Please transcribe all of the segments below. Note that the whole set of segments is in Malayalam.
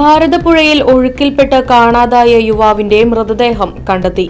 ഭാരതപ്പുഴയിൽ ഒഴുക്കിൽപ്പെട്ട് കാണാതായ യുവാവിന്റെ മൃതദേഹം കണ്ടെത്തി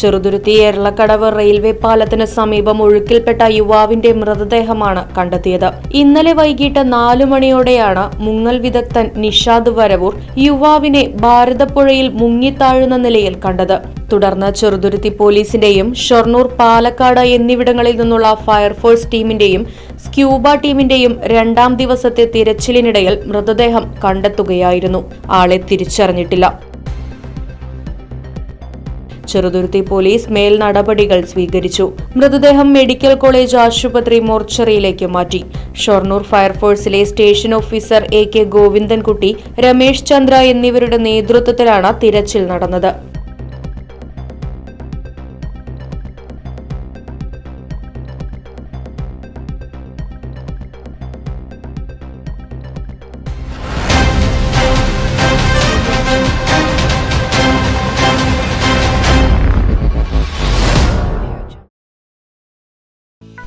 ചെറുതുരുത്തി എരളക്കടവ് റെയിൽവേ പാലത്തിന് സമീപം ഒഴുക്കിൽപ്പെട്ട യുവാവിന്റെ മൃതദേഹമാണ് കണ്ടെത്തിയത്. ഇന്നലെ വൈകിട്ട് നാലു മണിയോടെയാണ് മുങ്ങൽ വിദഗ്ധൻ നിഷാദ് വരവൂർ യുവാവിനെ ഭാരതപ്പുഴയിൽ മുങ്ങിത്താഴുന്ന നിലയിൽ കണ്ടത്. തുടർന്ന് ചെറുതുരുത്തി പോലീസിന്റെയും ഷൊർണൂർ പാലക്കാട് എന്നിവിടങ്ങളിൽ നിന്നുള്ള ഫയർഫോഴ്സ് ടീമിന്റെയും സ്ക്യൂബ ടീമിന്റെയും രണ്ടാം ദിവസത്തെ തിരച്ചിലിനിടയിൽ മൃതദേഹം കണ്ടെത്തുകയായിരുന്നു. ആളെ തിരിച്ചറിഞ്ഞിട്ടില്ല. ചെറുതുരുത്തി പോലീസ് മേൽ നടപടികൾ സ്വീകരിച്ചു. മൃതദേഹം മെഡിക്കൽ കോളേജ് ആശുപത്രി മോർച്ചറിയിലേക്ക് മാറ്റി. Shoranur ഫയർഫോഴ്സിലെ station officer A K Govindankutty Ramesh Chandra എന്നിവരുടെ നേതൃത്വത്തിലാണ് തിരച്ചിൽ നടന്നത്.